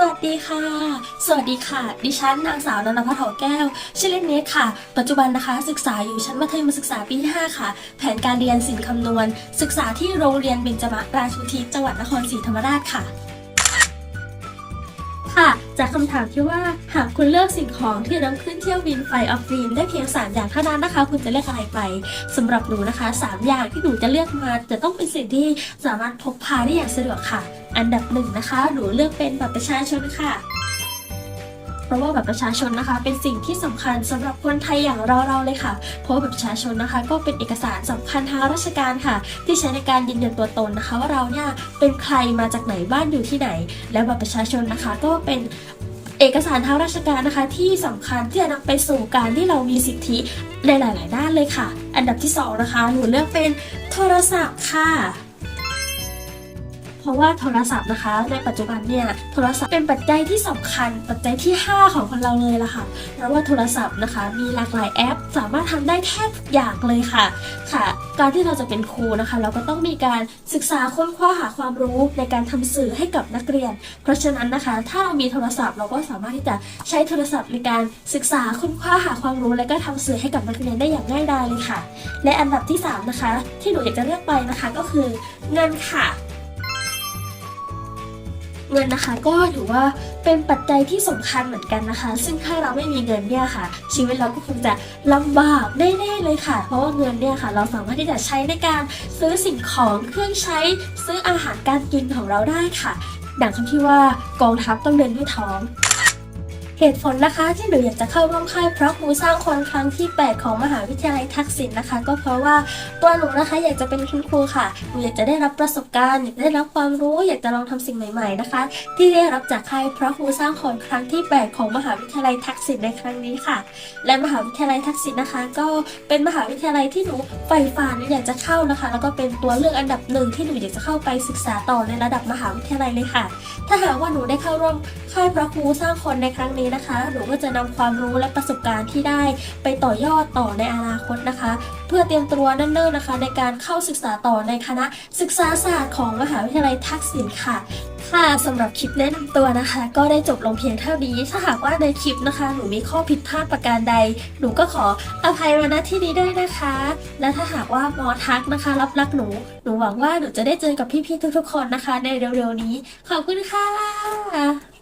สวัสดีค่ะ สวัสดีค่ะ ดิฉันนางสาวนันทพัฒน์หอแก้ว ชื่อเล่นเนสค่ะ ปัจจุบันนะคะ ศึกษาอยู่ชั้นมัธยมศึกษาปีที่5ค่ะ แผนการเรียนศิลป์คำนวณ ศึกษาที่โรงเรียนเบญจมาราชูทิศจังหวัดนครศรีธรรมราชค่ะ ค่ะ จากคำถามที่ว่าหากคุณเลือกสิ่งของที่นำขึ้นเที่ยวบินไฟออฟฟินได้เพียง 3 อย่างเท่านั้นนะคะ คุณจะเลือกอะไรไปสำหรับหนูนะคะ 3 อย่างที่หนูจะเลือกมาจะต้องเป็นสิ่งที่สามารถพกพาได้อย่างสะดวกค่ะ อันดับหนึ่งนะคะ หนูเลือกเป็นบัตรประชาชนค่ะ เพราะว่าบัตรประชาชนนะคะ เป็นสิ่งที่สำคัญสำหรับคนไทยอย่างเราๆเลยค่ะ เพราะว่าบัตรประชาชนนะคะ ก็เป็นเอกสารสำคัญทางราชการค่ะ ที่ใช้ในการยืนยันตัวตนนะคะ ว่าเราเนี่ยเป็นใครมาจากไหนบ้านอยู่ที่ไหน และบัตรประชาชนนะคะก็เป็นเอกสารทางราชการนะคะ ที่สำคัญที่จะนำไปสู่การที่เรามีสิทธิในหลาย ๆ ด้านเลยค่ะ อันดับที่สองนะคะหนูเลือกเป็นโทรศัพท์ค่ะ ราะว่าโทรศัพท์นะคะ ในปัจจุบันเนี่ยโทรศัพท์เป็นปัจจัยที่สำคัญ ปัจจัยที่ 5 ของคนเราเลยล่ะค่ะเพราะว่าโทรศัพท์นะคะ มีหลากหลายแอป สามารถทำได้แทบทุกอย่างเลยค่ะค่ะ การที่เราจะเป็นครูนะคะ เราก็ต้องมีการศึกษาค้นคว้าหาความรู้ในการทำสื่อให้กับนักเรียน เพราะฉะนั้นนะคะ ถ้าเรามีโทรศัพท์เราก็สามารถที่จะใช้โทรศัพท์ในการศึกษาค้นคว้าหาความรู้ และก็ทำสื่อให้กับนักเรียนได้อย่างง่ายดายเลยค่ะ และอันดับที่สามนะคะ ที่หนูอยากจะเลือกไปนะคะก็คือเงินค่ะ เงินนะคะ ก็ถือว่าเป็นปัจจัยที่สำคัญเหมือนกันนะคะ ซึ่งถ้าเราไม่มีเงินเนี่ยค่ะ ชีวิตเราก็คงจะลำบากแน่ๆเลยค่ะ เพราะว่าเงินเนี่ยค่ะ เราสามารถที่จะใช้ในการซื้อสิ่งของเครื่องใช้ซื้ออาหารการกินของเราได้ค่ะ ดังคำที่ว่ากองทัพต้องเดินด้วยท้อง เหตุผลนะคะที่หนูอยากจะเข้าร่วมค่ายเพราะครูสร้างคนครั้งที่ 8 ของมหาวิทยาลัยทักษิณนะคะ ก็เพราะว่าตัวหนูนะคะอยากจะเป็นคุณครูค่ะหนูอยากจะได้รับประสบการณ์อยากได้รับความรู้อยากจะลองทำสิ่งใหม่ ๆนะคะ ที่ได้รับจากค่ายเพราะครูสร้างคนครั้งที่ 8 ของมหาวิทยาลัยทักษิณในครั้งนี้ค่ะ และมหาวิทยาลัยทักษิณนะคะ ก็เป็นมหาวิทยาลัยที่หนูใฝ่ฝันอยากจะเข้านะคะ แล้วก็เป็นตัวเลือกอันดับหนึ่งที่หนูอยากจะเข้าไปศึกษาต่อในระดับมหาวิทยาลัยเลยค่ะ ถ้าหากว่าหนูได้เข้าร่วมค่ายพระครูสร้างคนในครั้งนี้นะคะ หนูก็จะนำความรู้และประสบการณ์ที่ได้ไปต่อยอดต่อในอนาคตนะคะ เพื่อเตรียมตัวเนิ่นนะคะ ในการเข้าศึกษาต่อในคณะศึกษาศาสตร์ของมหาวิทยาลัยทักษิณค่ะค่ะสำหรับคลิปแนะนำตัวนะคะ ก็ได้จบลงเพียงเท่านี้ถ้าหากว่าในคลิปนะคะ หนูมีข้อผิดพลาดประการใด หนูก็ขออภัยมาณที่นี้ด้วยนะคะ และถ้าหากว่ามอทักนะคะ รับรักหนู หนูหวังว่าหนูจะได้เจอกับพี่ๆทุกๆคนนะคะ ในเร็วๆนี้ ขอบคุณค่ะ